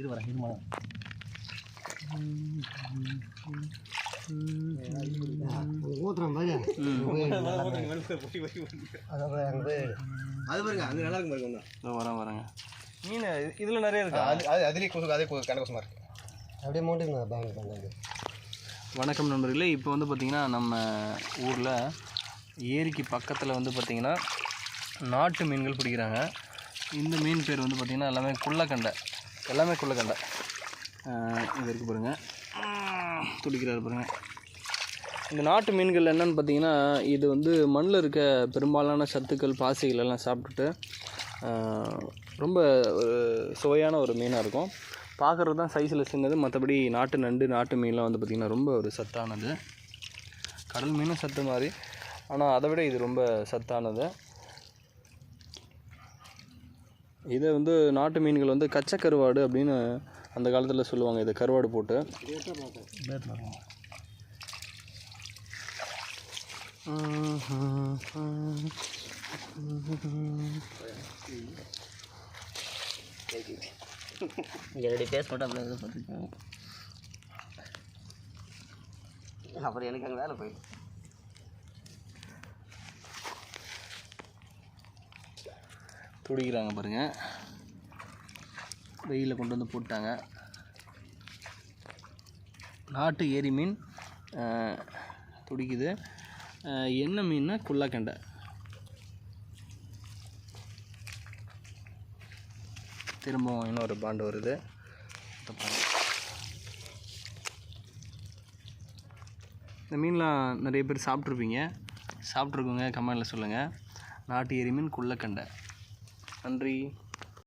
இது வரேன் இது மரம் ஊத்துறோம் பாரு. அது பாருங்க அங்கே நல்லா இருக்கும் பாருங்க வரேன் வரேங்க. மீன் இதில் நிறைய இருக்கா? அது அது அதுலேயே கொசு அதே கொ- கனகோசமாக இருக்குது அப்படியே பேங்க் வணக்கம் நண்பர்களே. இப்போ வந்து பார்த்திங்கன்னா நம்ம ஊரில் ஏரிக்கு பக்கத்தில் வந்து பார்த்திங்கன்னா நாட்டு மீன்கள் பிடிக்கிறாங்க. இந்த மீன் பேர் வந்து பார்த்திங்கன்னா எல்லாமே குள்ளக்கண்டை. எல்லாமே குள்ளக்கண்டை. இது இருக்கு பாருங்கள் துடிக்கிறாரு பாருங்கள் இந்த நாட்டு மீன்கள் என்னன்னு பார்த்தீங்கன்னா இது வந்து மண்ணில் இருக்க பெரும்பாலான சத்துக்கள் பாசிகள் எல்லாம் சாப்பிட்டுட்டு ரொம்ப ஒரு சுவையான ஒரு மீனாக இருக்கும். பார்க்குறது தான் சைஸில் சின்னது. மற்றபடி நாட்டு நண்டு நாட்டு மீன்லாம் வந்து பார்த்திங்கன்னா ரொம்ப ஒரு சத்தானது. கடல் மீனும் சத்து மாதிரி. ஆனால் அதை விட இது ரொம்ப சத்தானது. இதை வந்து நாட்டு மீன்கள் வந்து கச்சை கருவாடு அப்படின்னு அந்த காலத்தில் சொல்லுவாங்க. இதை கருவாடு போட்டு. என்னுடைய பேஸ் மட்டும் அப்படியே இது அப்புறம் எனக்கு அங்கே வேலை போயிடுச்சு. துடிக்கிறாங்க பாருங்கள் வெயிலில் கொண்டு வந்து போட்டாங்க. நாட்டு ஏரி மீன் துடிக்குது. என்ன மீன்னா குள்ளக்கண்டை. திரும்பவும் இன்னொரு பாண்டு வருது. இந்த மீன்லாம் நிறைய பேர் சாப்பிட்ருப்பீங்க சாப்பிட்ருக்கோங்க கமெண்டில் சொல்லுங்கள் நாட்டு எரி மீன் குள்ளக்கண்டை. நன்றி.